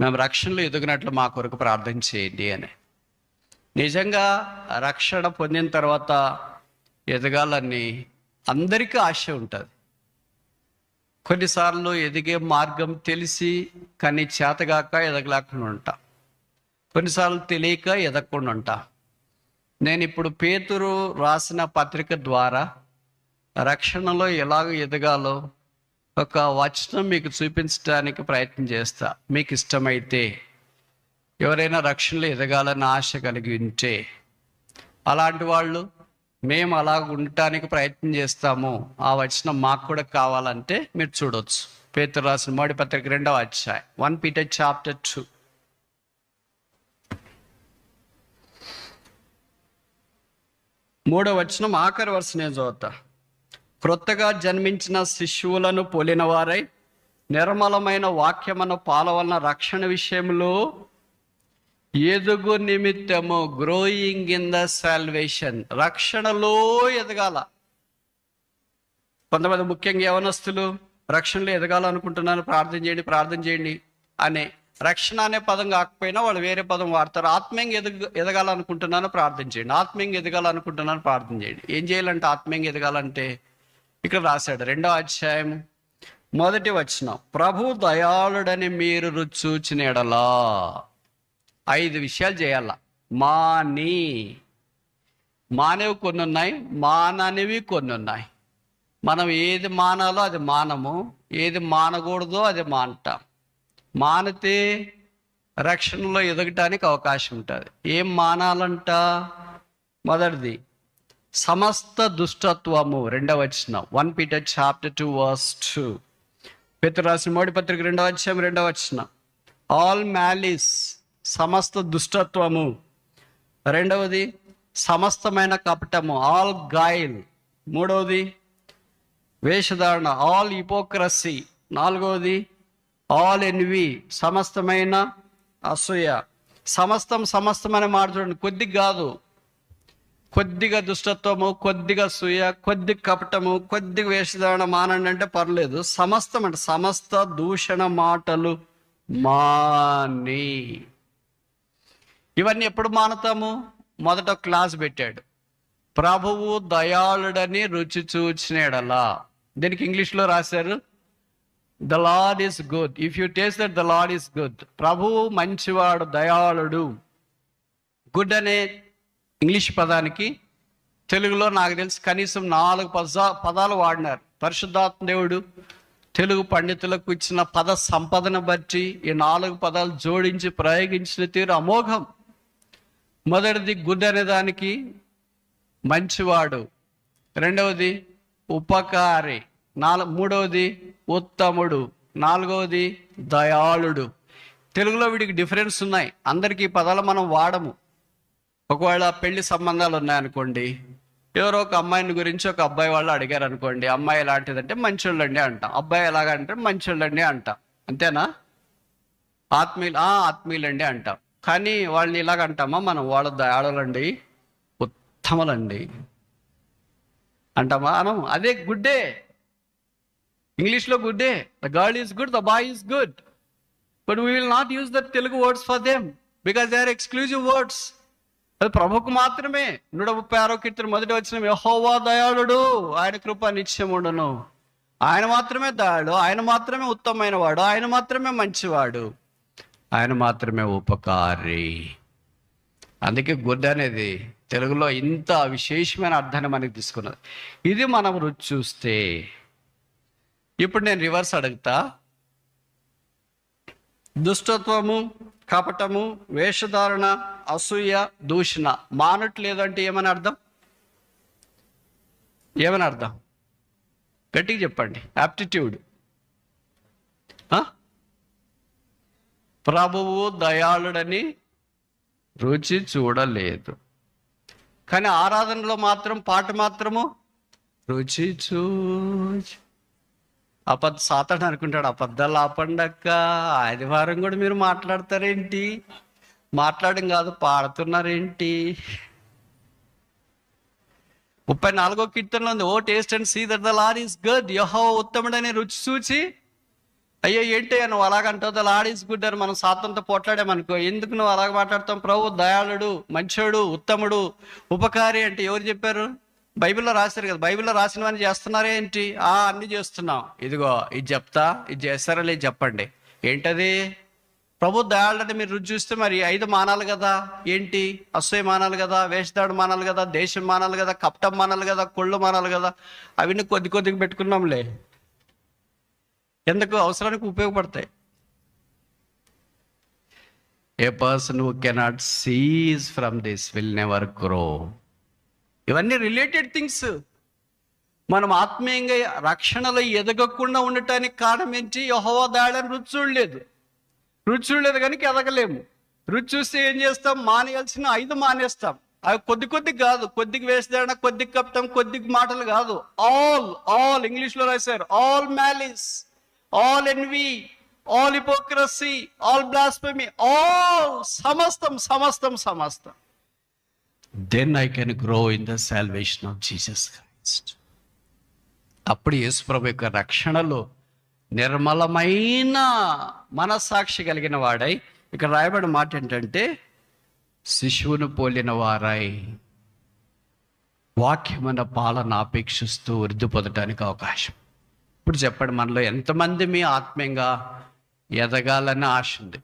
మేము రక్షణలో ఎదుగునట్లు మా కొరకు ప్రార్థన చేయండి అని. నిజంగా రక్షణ పొందిన తర్వాత ఎదగాలని అందరికీ ఆశ ఉంటుంది. కొన్నిసార్లు ఎదిగే మార్గం తెలిసి కానీ చేతగాక ఎదగలేకుండా ఉంటా. కొన్నిసార్లు తెలియక ఎదగకుండా ఉంటా. నేను ఇప్పుడు పేతురు రాసిన పత్రిక ద్వారా రక్షణలో ఎలాగ ఎదగాలో ఒక వచనం మీకు చూపించడానికి ప్రయత్నం చేస్తా. మీకు ఇష్టమైతే ఎవరైనా రక్షణలో ఎదగాలని ఆశ కలిగి ఉంటే అలాంటి వాళ్ళు మేము అలా ఉండటానికి ప్రయత్నం చేస్తాము. ఆ వచనం మాకు కూడా కావాలంటే మీరు చూడొచ్చు. పేతురు రాసిన మోడి పత్రిక రెండవ అధ్యాయం వన్ పీటర్ చాప్టర్ టూ. మూడో వచనం ఆఖరి వరుస నేను చదువుతా. క్రొత్తగా జన్మించిన శిశువులను పోలిన వారై నిర్మలమైన వాక్యమును పాలవలన రక్షణ విషయంలో ఎదుగు నిమిత్తము గ్రోయింగ్ ఇన్ ద సాల్వేషన్ రక్షణలో ఎదగాల. కొంతమంది ముఖ్యంగా యవనస్తులు రక్షణలో ఎదగాలనుకుంటున్నాను ప్రార్థన చేయండి ప్రార్థన చేయండి అనే రక్షణ అనే పదం కాకపోయినా వాళ్ళు వేరే పదం వాడతారు. ఆత్మీయంగా ఎదగ ఎదగాలనుకుంటున్నాను ప్రార్థన చేయండి. ఆత్మీయంగా ఎదగాలనుకుంటున్నాను ప్రార్థన చేయండి. ఏం చేయాలంటే ఆత్మీయంగా ఎదగాలంటే ఇక్కడ రాశాడు రెండో అధ్యాయం మొదటి వచ్చిన ప్రభు దయాళుడని మీరు రుచూచిన ఎడలా ఐదు విషయాలు చేయాల. మాని మానేవి కొన్ని ఉన్నాయి మాననివి కొన్ని ఉన్నాయి మనం ఏది మానాలో అది మానము ఏది మానకూడదో అది మానటం. మానితే రక్షణలో ఎదగటానికి అవకాశం ఉంటుంది. ఏం మానాలంట? మొదటిది సమస్త దుష్టత్వము రెండవ వచ్చిన one Peter chapter two verse two పితృ మోడి పత్రిక రెండవ అధ్యాయం రెండవ వచ్చిన ఆల్ మ్యాలిస్ సమస్త దుష్టత్వము. రెండవది సమస్తమైన కపటము ఆల్ గాయల్ మూడవది వేషధారణ ఆల్ హిపోక్రసీ నాలుగవది ఆల్ ఎన్వి సమస్తమైన అసూయ. సమస్తం సమస్తమైన మాట చూడండి కొద్దిగా కాదు. కొద్దిగా దుష్టత్వము కొద్దిగా సూయ కొద్ది కపటము కొద్దిగా వేషధారణ మానండి అంటే పర్లేదు. సమస్తం అంటే సమస్త దూషణ మాటలు మాని. ఇవన్నీ ఎప్పుడు మానతాము? మొదట క్లాస్ పెట్టాడు. ప్రభువు దయాళుడని రుచి చూచినడలా. దీనికి ఇంగ్లీష్లో రాశారు the Lord is good if you taste that the Lord is good ప్రభువు మంచివాడు దయాళుడు. గుడ్ అనే ఇంగ్లీష్ పదానికి తెలుగులో నాకు తెలిసి. కనీసం నాలుగు పద పదాలు వాడినారు. పరిశుద్ధాత్మ దేవుడు తెలుగు పండితులకు ఇచ్చిన పద సంపదను బట్టి ఈ నాలుగు పదాలు జోడించి ప్రయోగించిన తీరు అమోఘం. మొదటిది గుడ్ అనే దానికి మంచివాడు. రెండవది ఉపకారి. నాలుగు మూడవది ఉత్తముడు. నాలుగవది దయాళుడు. తెలుగులో వీడికి డిఫరెన్స్ ఉన్నాయి. అందరికీ ఈ పదాలు మనం వాడము. ఒకవేళ పెళ్ళి సంబంధాలు ఉన్నాయనుకోండి ఎవరో ఒక అమ్మాయిని గురించి ఒక అబ్బాయి వాళ్ళు అడిగారు అనుకోండి అమ్మాయి ఎలాంటిదంటే మంచోళ్ళండి అంటాం. అబ్బాయి ఎలాగంటే మంచోళ్ళండి అంటాం. అంతేనా? ఆత్మీయులు ఆ ఆత్మీయులండి అంటాం. కానీ వాళ్ళని ఇలాగ అంటామా మనం వాళ్ళ దయాళులండి ఉత్తములండి అంటామా? అనం అదే గుడ్డే. ఇంగ్లీష్లో గుడ్డే. The girl is good the boy is good. But we will not use the Telugu words for them because they are exclusive words. అది ప్రభుకు మాత్రమే. నూట ముప్పై ఆరో కీర్తన మొదటి వచ్చిన యహోవా దయాళుడు ఆయన కృప నిత్యముండును ఆయన మాత్రమే దయాళుడు ఆయన మాత్రమే ఉత్తమమైన వాడు ఆయన మాత్రమే మంచివాడు ఆయన మాత్రమే ఉపకారి. అందుకే గుడ్ అనేది తెలుగులో ఇంత విశేషమైన అర్థాన్ని మనకి తీసుకున్నది. ఇది మనం రుచి చూస్తే ఇప్పుడు నేను రివర్స్ అడుగుతా. దుష్టత్వము కపటము వేషధారణ అసూయ దూషణ. మానట్లేదంటే ఏమని అర్థం? ఏమని అర్థం? గట్టిగా చెప్పండి. యాప్టిట్యూడ్ ప్రభువు దయాళుడని రుచి చూడలేదు. కానీ ఆరాధనలో మాత్రం పాట మాత్రము రుచి చూ అబద్ధ సాతాడు అనుకుంటాడు అబద్ధాలు ఆపండక్క. ఆదివారం కూడా మీరు మాట్లాడతారేంటి? మాట్లాడడం కాదు పాడుతున్నారేంటి? ముప్పై నాలుగో కీర్తనలో ఉంది O taste and see that the Lord is good యహో ఉత్తముడనే రుచి చూచి. అయ్యో ఏంటి నువ్వు అలాగంటావు అలా ఆడేసుకుంటారు మనం సాతంతో పోట్లాడామనుకో. ఎందుకు నువ్వు అలాగ మాట్లాడతాం ప్రభు దయాళుడు మంచోడు ఉత్తముడు ఉపకారి అంటే ఎవరు చెప్పారు? బైబిల్లో రాశారు కదా బైబిల్లో రాసినవన్నీ చేస్తున్నారే ఏంటి? ఆ అన్ని చేస్తున్నాం. ఇదిగో ఇది చెప్తా ఇది చేస్తారా లేదు చెప్పండి. ఏంటది? ప్రభు దయాళ్ళని మీరు రుచి చూస్తే మరి ఐదు మానాలు కదా. ఏంటి? అసూయ మానాలు కదా వేషదాడు మానాలు కదా దేశం మానాలు కదా కప్టం మానాలు కదా కొళ్ళు మానాలు కదా. అవన్నీ కొద్ది కొద్దిగా పెట్టుకున్నాంలే. ఎందుకు? అవసరానికి ఉపయోగపడతాయి. A person who cannot cease from this will never grow ఇవన్నీ రిలేటెడ్ థింగ్స్ మనం ఆత్మీయంగా రక్షణలో ఎదగకుండా ఉండటానికి కారణం ఏంటి? యహోవా దాడని రుచి చూడలేదు రుచి చూడలేదు కనుక ఎదగలేము. రుచి చూస్తే ఏం చేస్తాం? మానేయాల్సిన ఐదు మానేస్తాం. అవి కొద్ది కొద్ది కాదు. కొద్దికి వేసేదాడ కొద్దికి కప్తాం కొద్దికి మాటలు కాదు. ఆల్ ఆల్ ఇంగ్లీష్లో రాశారు. All malice all envy all hypocrisy all blasphemy all సమస్తం సమస్తం సమస్తం. Then I can grow in the salvation of Jesus Christ అప్పుడు యేసుప్రభు యొక్క రక్షణలో నిర్మలమైన మనస్సాక్షి కలిగిన వాడై ఇక్కడ రాయబడిన మాట ఏంటంటే శిశువును పోలిన వారై వాక్యమైన పాలన అపేక్షిస్తూ వృద్ధి పొందడానికి అవకాశం. ఇప్పుడు చెప్పండి మనలో ఎంతమంది మీ ఆత్మీయంగా ఎదగాలని ఆశ ఉంది?